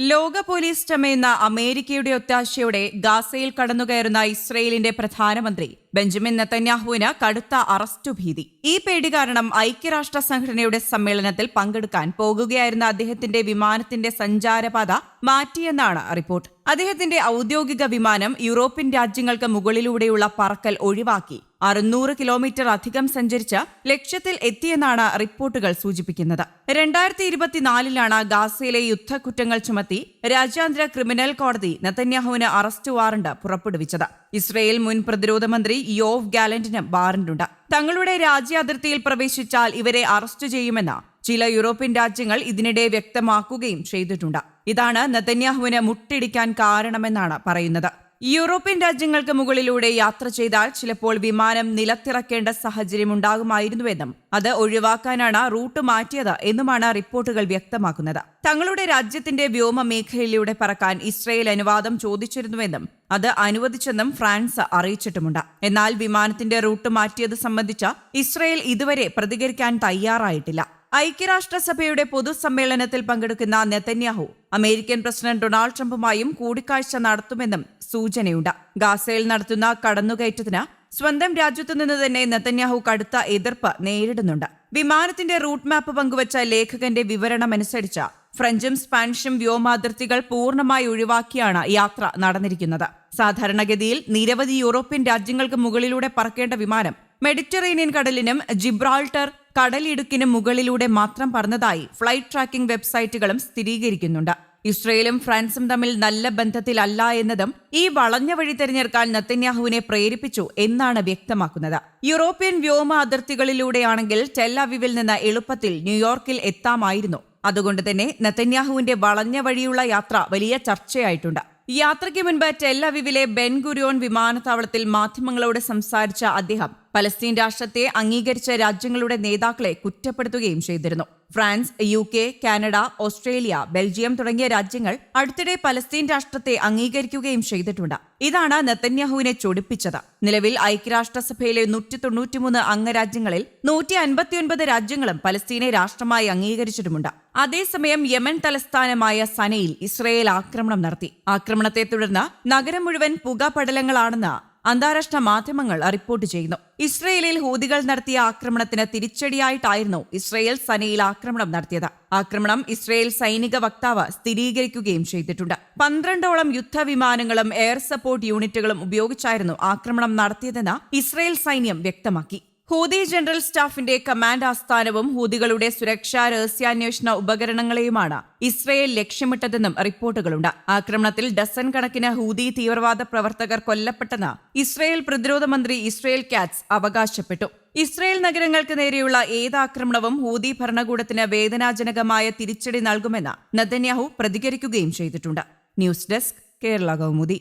ലോക പോലീസ് ചമയുന്ന അമേരിക്കയുടെ ഒത്താശയോടെ ഗാസയിൽ കടന്നുകയറുന്ന ഇസ്രയേലിന്റെ പ്രധാനമന്ത്രി ബെഞ്ചമിൻ നെത്തന്യാഹുവിന് കടുത്ത അറസ്റ്റു ഭീതി. ഈ പേടി കാരണം ഐക്യരാഷ്ട്ര സംഘടനയുടെ സമ്മേളനത്തിൽ പങ്കെടുക്കാൻ പോകുകയായിരുന്ന അദ്ദേഹത്തിന്റെ വിമാനത്തിന്റെ സഞ്ചാരപാത മാറ്റിയെന്നാണ് റിപ്പോർട്ട്. അദ്ദേഹത്തിന്റെ ഔദ്യോഗിക വിമാനം യൂറോപ്യൻ രാജ്യങ്ങൾക്ക് മുകളിലൂടെയുള്ള പറക്കൽ ഒഴിവാക്കി. അറുന്നൂറ് കിലോമീറ്റർ അധികം സഞ്ചരിച്ച് ലക്ഷ്യത്തിൽ എത്തിയെന്നാണ് റിപ്പോർട്ടുകൾ സൂചിപ്പിക്കുന്നത്. രണ്ടായിരത്തി ഇരുപത്തിനാലിലാണ് ഗാസയിലെ യുദ്ധക്കുറ്റങ്ങൾ ചുമത്തി രാജ്യാന്തര ക്രിമിനൽ കോടതി നെതന്യാഹുവിന് അറസ്റ്റ് വാറണ്ട് പുറപ്പെടുവിച്ചത്. ഇസ്രയേൽ മുൻ പ്രതിരോധ മന്ത്രി യോവ് ഗാലന്റിന് വാറന്റുണ്ട്. തങ്ങളുടെ രാജ്യ അതിർത്തിയിൽ പ്രവേശിച്ചാൽ ഇവരെ അറസ്റ്റ് ചെയ്യുമെന്ന് ചില യൂറോപ്യൻ രാജ്യങ്ങൾ ഇതിനിടെ വ്യക്തമാക്കുകയും ചെയ്തിട്ടുണ്ട്. ഇതാണ് നെതന്യാഹുവിന് മുട്ടിടിക്കാൻ കാരണമെന്നാണ് പറയുന്നത്. യൂറോപ്യൻ രാജ്യങ്ങൾക്ക് മുകളിലൂടെ യാത്ര ചെയ്താൽ ചിലപ്പോൾ വിമാനം നിലത്തിറക്കേണ്ട സാഹചര്യം ഉണ്ടാകുമായിരുന്നുവെന്നും അത് ഒഴിവാക്കാനാണ് റൂട്ട് മാറ്റിയത് എന്നുമാണ് റിപ്പോർട്ടുകൾ വ്യക്തമാക്കുന്നത്. തങ്ങളുടെ രാജ്യത്തിന്റെ വ്യോമ മേഖലയിലൂടെ പറക്കാൻ ഇസ്രയേൽ അനുവാദം ചോദിച്ചിരുന്നുവെന്നും അത് അനുവദിച്ചെന്നും ഫ്രാൻസ് അറിയിച്ചിട്ടുമുണ്ട്. എന്നാൽ വിമാനത്തിന്റെ റൂട്ട് മാറ്റിയത് സംബന്ധിച്ച് ഇസ്രയേൽ ഇതുവരെ പ്രതികരിക്കാൻ തയ്യാറായിട്ടില്ല. ഐക്യരാഷ്ട്രസഭയുടെ പൊതുസമ്മേളനത്തിൽ പങ്കെടുക്കുന്ന നെതന്യാഹു അമേരിക്കൻ പ്രസിഡന്റ് ഡൊണാൾഡ് ട്രംപുമായും കൂടിക്കാഴ്ച നടത്തുമെന്നും സൂചനയുണ്ട്. ഗാസയിൽ നടത്തുന്ന കടന്നുകയറ്റത്തിന് സ്വന്തം രാജ്യത്തു നിന്ന് തന്നെ നെതന്യാഹു കടുത്ത എതിർപ്പ് നേരിടുന്നുണ്ട്. വിമാനത്തിന്റെ റൂട്ട് മാപ്പ് പങ്കുവച്ച ലേഖകന്റെ വിവരണമനുസരിച്ച് ഫ്രഞ്ചും സ്പാനിഷും വ്യോമാതിർത്തികൾ പൂർണമായി ഒഴിവാക്കിയാണ് യാത്ര നടന്നിരിക്കുന്നത്. സാധാരണഗതിയിൽ നിരവധി യൂറോപ്യൻ രാജ്യങ്ങൾക്ക് മുകളിലൂടെ പറക്കേണ്ട വിമാനം മെഡിറ്ററേനിയൻ കടലിനും ജിബ്രാൾട്ടർ കടലിടുക്കിനും മുകളിലൂടെ മാത്രം പറന്നതായി ഫ്ലൈറ്റ് ട്രാക്കിംഗ് വെബ്സൈറ്റുകളും സ്ഥിരീകരിക്കുന്നുണ്ട്. ഇസ്രയേലും ഫ്രാൻസും തമ്മിൽ നല്ല ബന്ധത്തിലല്ല എന്നതും ഈ വളഞ്ഞ വഴി തിരഞ്ഞെടുക്കാൻ നത്തന്യാഹുവിനെ പ്രേരിപ്പിച്ചു എന്നാണ് വ്യക്തമാക്കുന്നത്. യൂറോപ്യൻ വ്യോമ അതിർത്തികളിലൂടെയാണെങ്കിൽ ടെല്ലവിവിൽ നിന്ന് എളുപ്പത്തിൽ ന്യൂയോർക്കിൽ എത്താമായിരുന്നു. അതുകൊണ്ട് തന്നെ നത്തന്യാഹുവിന്റെ വളഞ്ഞ വഴിയുള്ള യാത്ര വലിയ ചർച്ചയായിട്ടുണ്ട്. യാത്രയ്ക്ക് മുൻപ് ടെല്ലവിവിലെ ബെൻ ഗുരിയോൺ വിമാനത്താവളത്തിൽ മാധ്യമങ്ങളോട് സംസാരിച്ച അദ്ദേഹം പലസ്തീൻ രാഷ്ട്രത്തെ അംഗീകരിച്ച രാജ്യങ്ങളുടെ നേതാക്കളെ കുറ്റപ്പെടുത്തുകയും ചെയ്തിരുന്നു. France U K Canada Australia Belgium തുടങ്ങിയ രാജ്യങ്ങൾ അടുത്തിടെ പലസ്തീൻ രാഷ്ട്രത്തെ അംഗീകരിക്കുകയും ചെയ്തിട്ടുണ്ട്. ഇതാണ് നെത്തന്യാഹുവിനെ ചൊടിപ്പിച്ചത്. നിലവിൽ ഐക്യരാഷ്ട്രസഭയിലെ നൂറ്റി തൊണ്ണൂറ്റിമൂന്ന് അംഗരാജ്യങ്ങളിൽ നൂറ്റി അൻപത്തിയൊൻപത് രാജ്യങ്ങളും പലസ്തീനെ രാഷ്ട്രമായി അംഗീകരിച്ചിട്ടുമുണ്ട്. അതേസമയം യമൻ തലസ്ഥാനമായ സനയിൽ ഇസ്രയേൽ ആക്രമണം നടത്തി. ആക്രമണത്തെ തുടർന്ന് നഗരം മുഴുവൻ പുകപടലങ്ങളാണെന്ന് അന്താരാഷ്ട്ര മാധ്യമങ്ങൾ റിപ്പോർട്ട് ചെയ്യുന്നു. ഇസ്രയേലിൽ ഹൂതികൾ നടത്തിയ ആക്രമണത്തിന് തിരിച്ചടിയായിട്ടായിരുന്നു ഇസ്രയേൽ സനയിൽ ആക്രമണം നടത്തിയത്. ആക്രമണം ഇസ്രയേൽ സൈനിക വക്താവ് സ്ഥിരീകരിക്കുകയും ചെയ്തിട്ടുണ്ട്. പന്ത്രണ്ടോളം യുദ്ധവിമാനങ്ങളും എയർ സപ്പോർട്ട് യൂണിറ്റുകളും ഉപയോഗിച്ചായിരുന്നു ആക്രമണം നടത്തിയതെന്ന് ഇസ്രയേൽ സൈന്യം വ്യക്തമാക്കി. ഹൂതി ജനറൽ സ്റ്റാഫിന്റെ കമാൻഡ് ആസ്ഥാനവും ഹൂതികളുടെ സുരക്ഷാ രഹസ്യാന്വേഷണ ഉപകരണങ്ങളെയുമാണ് ഇസ്രയേൽ ലക്ഷ്യമിട്ടതെന്നും റിപ്പോർട്ടുകളുണ്ട്. ആക്രമണത്തിൽ ഡസൻ കണക്കിന് ഹൂതി തീവ്രവാദ പ്രവർത്തകർ കൊല്ലപ്പെട്ടെന്ന് ഇസ്രയേൽ പ്രതിരോധ മന്ത്രി ഇസ്രയേൽ കാറ്റ്സ് അവകാശപ്പെട്ടു. ഇസ്രയേൽ നഗരങ്ങൾക്ക് നേരെയുള്ള ഏതാക്രമണവും ഹൂതി ഭരണകൂടത്തിന് വേദനാജനകമായ തിരിച്ചടി നൽകുമെന്ന് നദന്യാഹു പ്രതികരിക്കുകയും ചെയ്തിട്ടുണ്ട്. News desk Kerala Kaumudi.